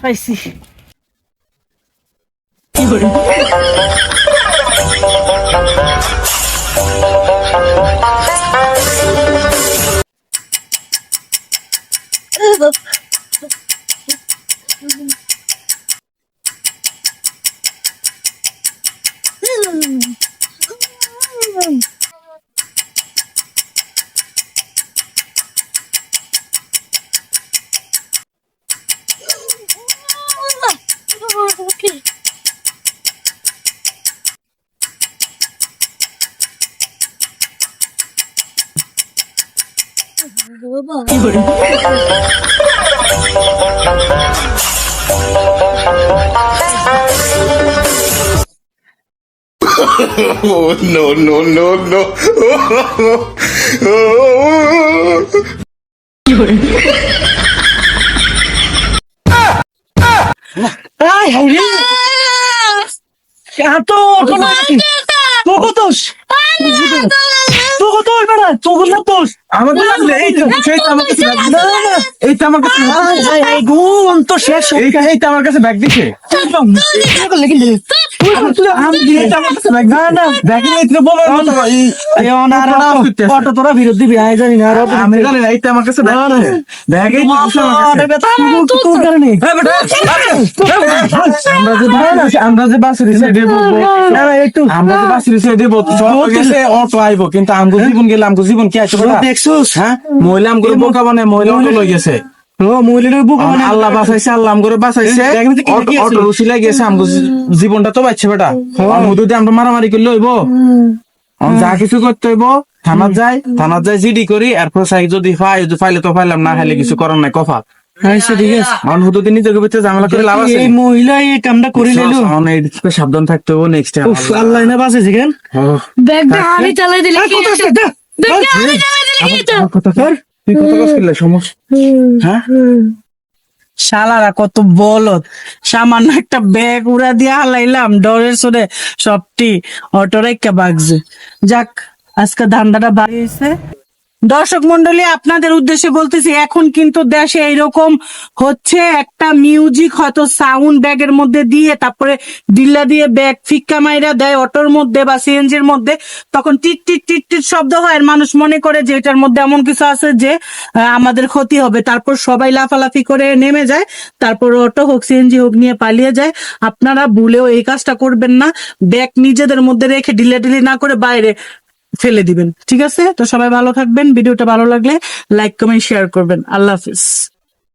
পাইছি। Oh, no, no, no, no. আয় হাই রে তো তো না তোকে তোস তোকে তোস বেড়া তোকে না তোস আমাকে লাগলে এই তো সেই তো আমার কাছে না না এই তো আমার কাছে হাই হাই তো শেষ এই এই তো আমার কাছে ব্যাগ দিছে তোরা দিবি জানি না আমি জানি না আমার কাছে আমার যে বাস- আমরা যে গেছে অটো আইবো কিন্তু আমগো জীবন গেলে আমগো জীবন কি আছে বেটা দেখছোস হ্যাঁ মহিলা আমগো বোকা বানায় মহিলা লই গেছে আল্লাহ বাঁচাইছে বাঁচাইছে। অটো- রুসিলা গেছে আমগো জীবনটা তো বাঁচছে বেটা। আমি যদি আমরা মারামারি করলে হইব। যা কিছু করতে হইব থানাত যাই থানাত যাই জিডি করি এরপর সাই যদি পাই যদি পাইলে তো পাইলাম না খাইলে কিছু করার নাই কফা আচ্ছা সাবধান থাকতে হবে নেক্সট টাইম আল্লাহ। না বাঁচাইছে কেন? ব্যাগটা আমি চালাই দিলে কি কত ব্যাগটা আমি চালাই দিলে কি হতো? কথা কর তুই কথা কস সমস্যা হ্যাঁ শালারা কত বলত। সামান্য একটা ব্যাগ উড়া দিয়ে হালাইলাম ডরের সরে সবটি অটোরাইকা বাগছে। যাক আজকে ধান্দাটা বাড়িয়েছে। দর্শক মন্ডলী, আপনাদের উদ্দেশ্যে বলতেছি, এখন কিন্তু দেশে এইরকম হচ্ছে একটা মিউজিক হয়তো সাউন্ড ব্যাগের মধ্যে দিয়ে, তারপরে ডিল্লা দিয়ে ব্যাগ ফিক্কা মাইরা দেয়, অটোর মধ্যে বা সিএনজির মধ্যে, তখন টিট টিট টিট টিট শব্দ হয়, আর মানুষ মনে করে যে এটার মধ্যে এমন কিছু আছে যে আমাদের ক্ষতি হবে। তারপর সবাই লাফালাফি করে নেমে যায়, তারপর অটো হোক, সিএনজি হোক নিয়ে পালিয়ে যায়। আপনারা ভুলেও এই কাজটা করবেন না। ব্যাগ নিজেদের মধ্যে রেখে ডিলে ডিলি না করে বাইরে ফেলে দিবেন। ঠিক আছে? তো সবাই ভালো থাকবেন। ভিডিওটা ভালো লাগলে লাইক কমেন্ট শেয়ার করবেন। আল্লাহ হাফিজ।